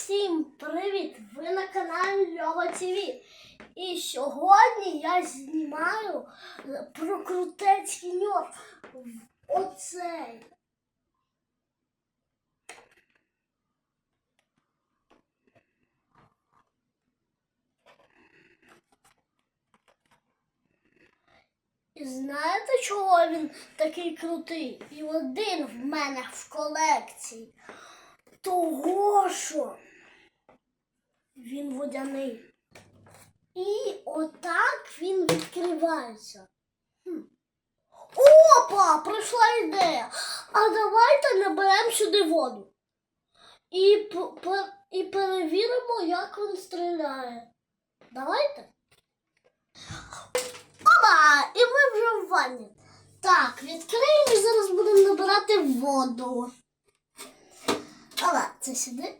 Всім привіт! Ви на каналі Льова ТВ. І сьогодні я знімаю про крутецький ньор. Оцей. І знаєте, чого він такий крутий? І один в мене в колекції. Того що він водяний. І отак він відкривається. Опа! Прийшла ідея. А давайте наберемо сюди воду. І, і перевіримо, як він стріляє. Давайте. Опа! І ми вже в ванні. Так, відкриємо і зараз будемо набирати воду. Ала, це сюди.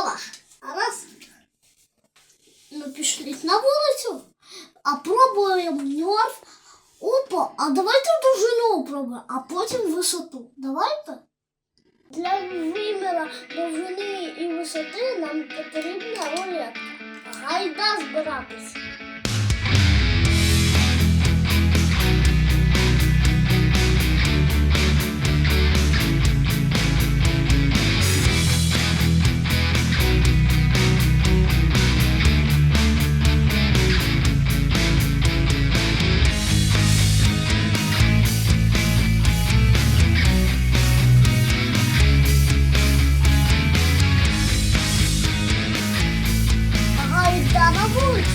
Оба. А раз. Ну, пішліть на вулицю. А пробуємо ньорф. Опа, а давайте довжину пробуємо, а потім висоту. Давайте. Для виміра довжини і висоти нам потрібна рулетка. Гайда збиратися. Гайда на вулицю.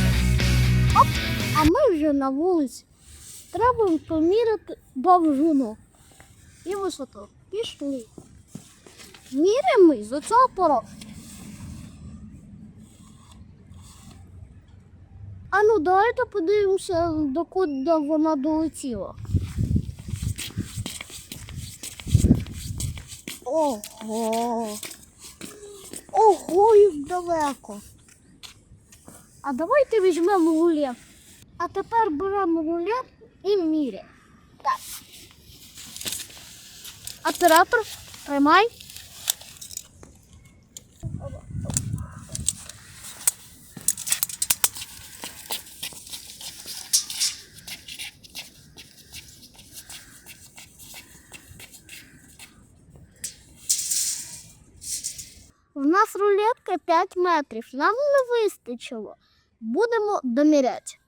Оп, а ми вже на вулиці. Треба поміряти довжину і висоту. Пішли. Міряємо з цього порогу. А ну давайте подивимося, докуди вона долетіла. Ого. Ого, як далеко. А давайте візьмемо рулет. А тепер беремо рулет і міряємо. Так. Оператор, тримай. У нас рулетка 5 метрів. Нам не вистачило. Будемо доміряти.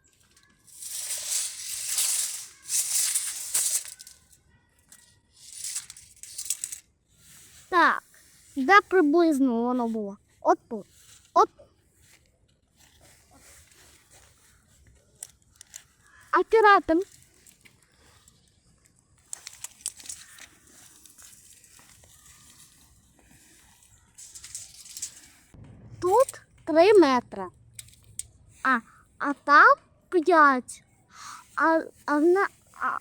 Так, де приблизно воно було? От тут. От. Оператор. Тут 3 метри. А, а там 5. А, а, а,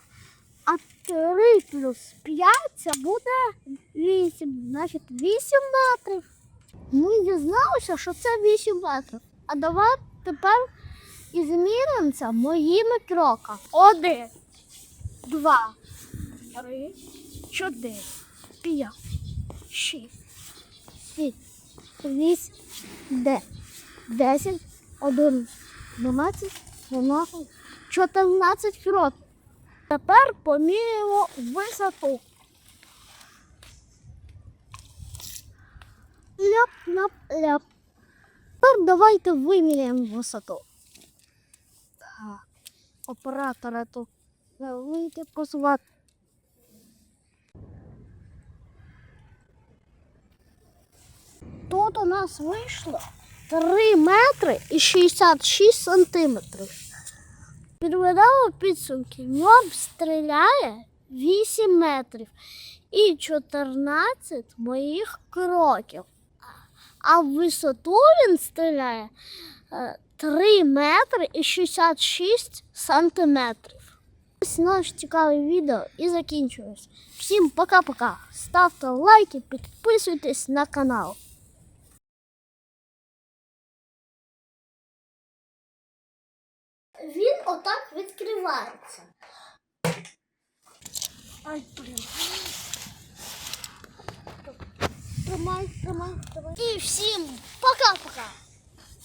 а 3 плюс 5 це буде 8. Значить 8 метрів. Ми дізналися, що це 8 метрів. А давай тепер і зміримося моїми кроками. Один, два, три, чотири, п'ять, шість, сім, вісім, де, десять, один, дванадцять, дванадцять, чотирнадцять кроків. Тепер поміряємо висоту. Ляп-ляп-ляп. Тепер давайте виміряємо висоту. Так, оператора тут вийти позвати. Тут у нас вийшло 3 метри і 66 сантиметрів. Підведемо підсумки. Ньоб стріляє 8 метрів і 14 моїх кроків. А в висоту він стріляє е, 3 метри і 66 сантиметрів. Ось наше цікаве відео і закінчується. Всім пока-пока. Ставте лайки, підписуйтесь на канал. отак відкривається. Ай, блін. Тримай, тримай, тримай. І всім пока-пока.